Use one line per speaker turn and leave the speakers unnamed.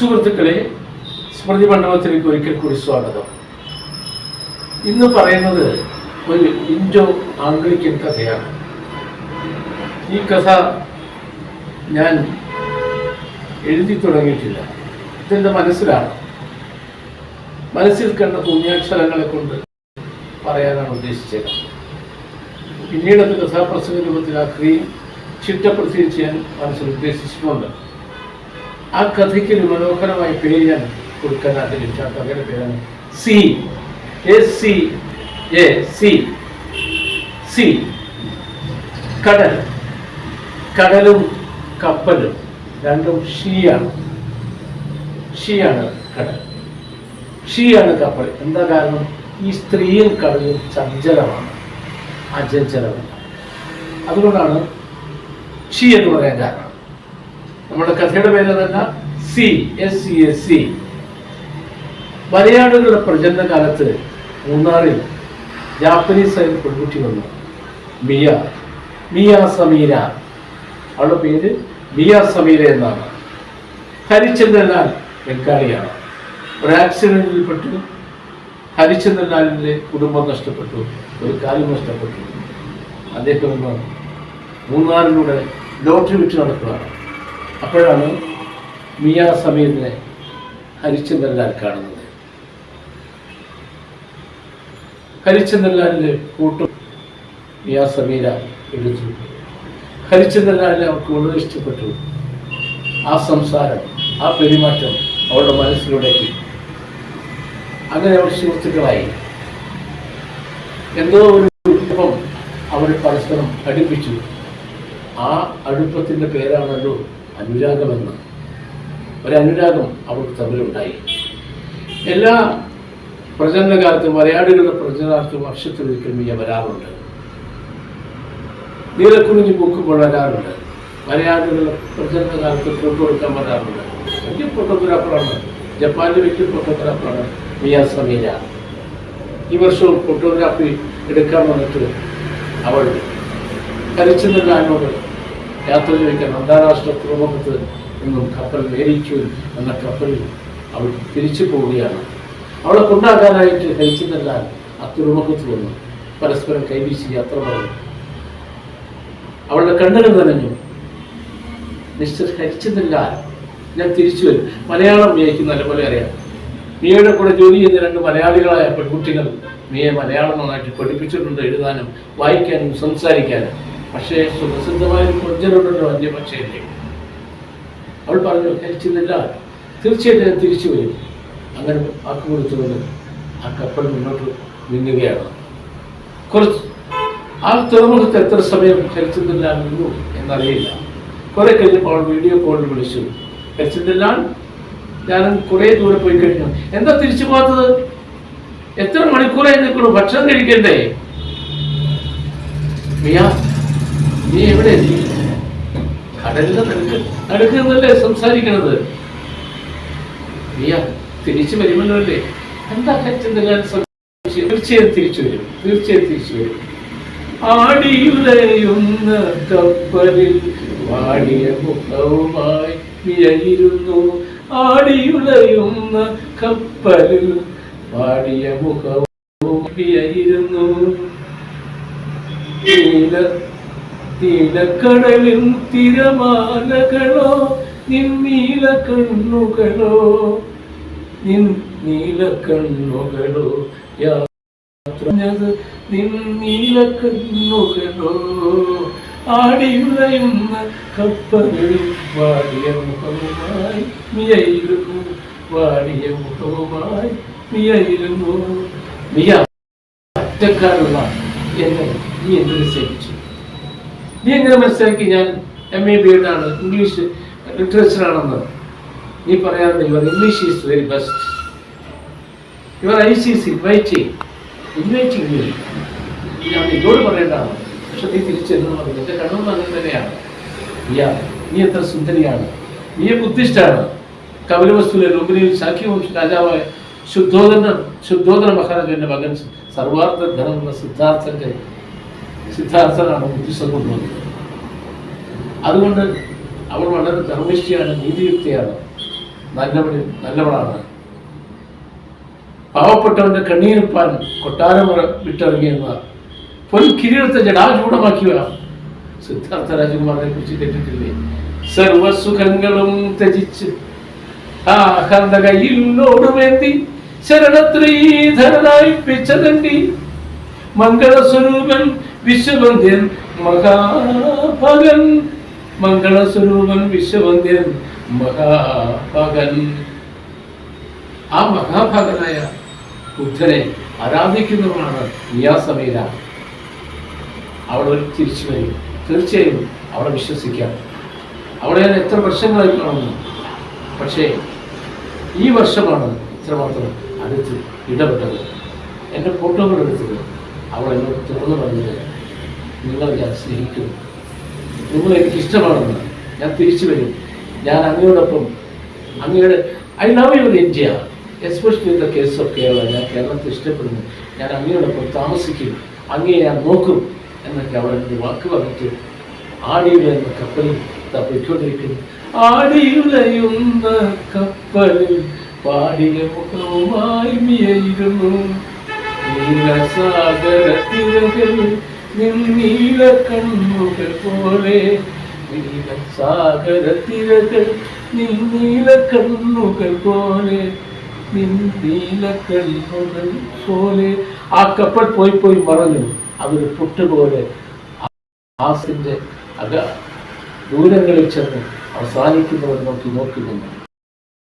സുഹൃത്തുക്കളെ സ്മൃതി മണ്ഡപത്തിലേക്ക് ഒരിക്കൽ കൂടി സ്വാഗതം. ഇന്ന് പറയുന്നത് ഒരു ഇൻഡോ ആംഗ്ലിക്കൻ കഥയാണ്. ഈ കഥ ഞാൻ എഴുതി തുടങ്ങിയിട്ടില്ല. ഇതെന്റെ മനസ്സിലാണ്. മനസ്സിൽ കണ്ട പുണ്യാക്ഷരങ്ങളെ കൊണ്ട് പറയാനാണ് ഉദ്ദേശിച്ചത്. പിന്നീട് അത് കഥാപ്രസംഗ രൂപത്തിലാക്കുകയും ചിട്ടപ്പെടുത്തുകയും ചെയ്യാൻ മനസ്സിൽ ഉദ്ദേശിച്ചിട്ടുണ്ട്. ആ കഥയ്ക്ക് ഒരു മനോഹരമായ പേര് ഞാൻ കൊടുക്കാൻ ആഗ്രഹിച്ചു ആ കഥയുടെ പേരാണ്. Sea a sea a sea sea കടൽ. കടലും കപ്പലും രണ്ടും ഷീയാണ് ഷീയാണ് കടൽ. ഷീയാണ് കപ്പൽ. എന്താ കാരണം? ഈ സ്ത്രീയും കടലും ചഞ്ചലമാണ്. അജഞ്ചലമല്ല അതുകൊണ്ടാണ് ഷീ എന്ന് പറയാൻ കാരണം. നമ്മുടെ കഥയുടെ പേര് തന്നെ C S C S C മലയാളികളുടെ പ്രചരണ കാലത്ത് മൂന്നാറിൽ ജാപ്പനീസ് ഒരു പെൺകുട്ടി വന്നു. Mia Mia Sameera. അവളുടെ പേര് മിയ സമീര എന്നാണ്. ഹരിചന്ദ്രലാൽ ബംഗാളിയാണ്. ഒരു ആക്സിഡന്റിൽപ്പെട്ട് ഹരിചന്ദ്രലാലിന്റെ കുടുംബം നഷ്ടപ്പെട്ടു. ഒരു കാലം നഷ്ടപ്പെട്ടു. അദ്ദേഹം മൂന്നാറിലൂടെ ലോട്ടറി വിറ്റ് നടക്കുകയാണ്. അപ്പോഴാണ് മിയ സമീറിനെ ഹരിചന്ദ്രലാൽ കാണുന്നത്. ഹരിചന്ദ്രലാലിന്റെ കൂട്ടും മിയ സമീര എടുത്തു. ഹരിചന്ദ്രലാലിനെ അവർക്ക് വളരെ ഇഷ്ടപ്പെട്ടു. ആ സംസാരം ആ പെരുമാറ്റം അവളുടെ മനസ്സിലൂടേക്ക്. അങ്ങനെ അവർ സുഹൃത്തുക്കളായി. എന്തോ ഒരു അവർ പരസ്പരം അടുപ്പിച്ചു. ആ അടുപ്പത്തിന്റെ പേരാണല്ലോ അനുരാഗമെന്ന്. ഒരനുരാഗം അവർക്ക് തമ്മിലുണ്ടായി. എല്ലാ പ്രചരണകാലത്തും മലയാളികളുടെ പ്രചരണകാലത്തും വർഷത്തിലൊരിക്കൽ മിയ വരാറുണ്ട്. നീലക്കുറിഞ്ഞ് പൂക്കുമ്പോൾ വരാറുണ്ട് മലയാളികളുടെ പ്രചരണകാലത്ത് ഫോട്ടോ എടുക്കാൻ വരാറുണ്ട്. വലിയ ഫോട്ടോഗ്രാഫറാണ് ജപ്പാനിലെ വലിയ ഫോട്ടോഗ്രാഫറാണ് മിയ സമീര. ഈ വർഷവും ഫോട്ടോഗ്രാഫി എടുക്കാൻ വന്നിട്ട് അവൾ കരിച്ചുന്ന യാത്ര ചോദിക്കാൻ അന്താരാഷ്ട്ര തുറമുഖത്ത് നിന്നും കപ്പൽ മേരിക്കൂൽ എന്ന കപ്പലിൽ അവൾ തിരിച്ചു പോവുകയാണ്. അവളെ കൊണ്ടാക്കാനായിട്ട് ഹരിചന്ദ്രലാൽ ആ തുറമുഖത്ത് വന്നു. പരസ്പരം കൈവീശി യാത്ര പറഞ്ഞു. അവളുടെ കണ്ണുകൾ നനഞ്ഞു. മിസ്റ്റർ ഹരിചന്ദ്രലാൽ ഞാൻ തിരിച്ചു വരും. മലയാളം മിയയ്ക്ക് നല്ലപോലെ അറിയാം. മിയയുടെ കൂടെ ജോലി ചെയ്യുന്ന രണ്ട് മലയാളികളായ പെൺകുട്ടികൾ മിയെ മലയാളം നന്നായിട്ട് പഠിപ്പിച്ചിട്ടുണ്ട് എഴുതാനും വായിക്കാനും സംസാരിക്കാനും. പക്ഷേ സുപ്രസിദ്ധമായ ഒരു പ്രജനുണ്ടല്ലോ അന്യപക്ഷയില്ലേ അവൾ പറഞ്ഞു ഹെൽച്ചില്ല തീർച്ചയായിട്ടും ഞാൻ തിരിച്ചു വരും. അങ്ങനെ ആക്കു കൊടുത്തുകൊണ്ട് ആ കപ്പൽ മുന്നോട്ട് നീങ്ങുകയാണ്. കുറച്ച് ആ തുറമുഖത്ത് എത്ര സമയം ഹെൽച്ചില്ല നിന്നു എന്നറിയില്ല. കുറെ കഴിഞ്ഞപ്പോൾ അവൾ വീഡിയോ കോളിൽ വിളിച്ചു. ഹെൽച്ചില്ല ഞാൻ കുറേ ദൂരെ പോയി കഴിഞ്ഞു. എന്താ തിരിച്ചു പോകാത്തത്? എത്ര മണിക്കൂറായി നിൽക്കുള്ളൂ ഭക്ഷണം കഴിക്കണ്ടേ? മിയ നീ എവിടെ? കടലിന്റെ നടുക്ക്. നടുക്ക് നിന്നല്ലേ സംസാരിക്കണത്? നീയാ തിരിച്ചു വരുമല്ലോ അല്ലേ എന്താ സംശയം? തീർച്ചയായും തിരിച്ചു വരും. തീർച്ചയായും തിരിച്ചു വരും. ആടിയുലയുന്ന കപ്പലിൽ വാടിയ മുഖവുമായി വിയയിരുന്നു ആടിയുലയുന്ന കപ്പലിൽ വാടിയ മുഖവും വിയയിരുന്നു നീല നീലക്കടലിൻ തിരമാലകളോ നിൻ നീല കണ്ണുകളോ നിൻ നീല കണ്ണുകളോ യാത്രഞ്ഞത് നിൻ നീല കണ്ണുകളോ. ആടിയുറയുന്ന കപ്പലിൽ വാടിയ മുഖവുമായി മിയയിരുന്നു വാടിയ മുഖവുമായി മിയയിരുന്നു മിയ ഒറ്റക്കാരുള്ള എന്നെ നീ എന്തിനു സേവിച്ചു നീ എങ്ങനെ മനസ്സിലാക്കി ഞാൻ എം എ ബി എഡ് ആണ്? ഇംഗ്ലീഷ് ലിറ്ററേച്ചർ ആണെന്ന്. നീ പറയാറുണ്ട് your English is very best your I C C white invite English ഞാൻ ഇതോട് പറയേണ്ടതാണ് പക്ഷെ നീ തിരിച്ചെന്ന് പറഞ്ഞു എന്റെ കണ്ണും അങ്ങനെ തന്നെയാണ്. നീയാ നീ എത്ര സുന്ദരിയാണ്. നീ ബുദ്ധിഷ്ടാണ് കപിലവസ്തുവിലെ ലുംബിനിയിൽ ശാക്യവംശ രാജാവായ ശുദ്ധോദന ശുദ്ധോദന മഹാരാജന്റെ മകൻ സർവാർത്ഥ ധനം എന്ന സിദ്ധാർത്ഥനാണ് ബുദ്ധിസം കൊണ്ടുവന്നത് അതുകൊണ്ട് അവൾ വളരെ ധർമ്മിഷ്ഠിയാണ് നീതിയുക്തിയാണ്. നല്ലവന് നല്ലവളാണ്. പാവപ്പെട്ടവന്റെ കണ്ണീരിപ്പാൻ കൊട്ടാരമുറ വിട്ടിറങ്ങിയെന്ന പൊൻ കിരീടത്തെ ജടാചൂടമാക്കിയ സിദ്ധാർത്ഥ രാജകുമാറിനെ കുറിച്ച് കേട്ടിട്ടില്ലേ? സർവസുഖങ്ങളും ത്യജിച്ച് ആ അഹന്ത കയ്യിലോടുമേന്തി ശരണത്രീധരനായി പിച്ചതണ്ടി മംഗളസ്വരൂപൻ വിശ്വവന്ധ്യൻ മഹാഭഗൻ മംഗളസ്വരൂപൻ വിശ്വവന്ദ്യൻ മഹാഭഗൻ ആ മഹാഭഗനായ ബുദ്ധനെ ആരാധിക്കുന്നവനാണ് നിയാസമീര അവിടെ ഒരു തിരിച്ചു വരും. തീർച്ചയായും അവിടെ വിശ്വസിക്കാം. അവിടെ ഞാൻ എത്ര വർഷങ്ങളായി കാണുന്നു. പക്ഷേ ഈ വർഷമാണ് ഇത്രമാത്രം അടുത്ത് ഇടപെട്ടത്. എന്റെ ഫോട്ടോകൾ എടുത്തത് അവൾ എന്നോട് തുറന്നു പറഞ്ഞത് നിങ്ങൾ ഞാൻ സ്നേഹിക്കുന്നു. നിങ്ങൾ എനിക്ക് ഇഷ്ടമാണെന്ന് ഞാൻ തിരിച്ചു വരും. ഞാൻ അങ്ങയോടൊപ്പം അങ്ങയുടെ I love your India especially the case of Kerala ഞാൻ കേരളത്തെ ഇഷ്ടപ്പെടുന്നു. ഞാൻ അങ്ങയോടൊപ്പം താമസിക്കും. അങ്ങയെ ഞാൻ നോക്കും എന്നൊക്കെ അവൾ എനിക്ക് വാക്ക് പറഞ്ഞിട്ട് ആടിയുള്ള എന്ന കപ്പലിൽ തപ്പിക്കൊണ്ടിരിക്കുന്നു ആടിയുലയുന്ന കപ്പലിൽ പാടിയ മുഖവുമായി മിയയിരുന്നു നീലസാഗര തിരകൾ നീല കണ്ണുകൾ തിരകൾ നീല കണ്ണുകൾ പോലെ. നീല കണ്ണുകൾ പോലെ ആ കപ്പൽ പോയി പോയി മറഞ്ഞു. അതൊരു പുട്ടുപോലെ ആസിന്റെ അക ദൂരങ്ങളിൽ ചെന്ന് അവസാനിക്കുന്നവർ നോക്കി നോക്കി നിന്നു.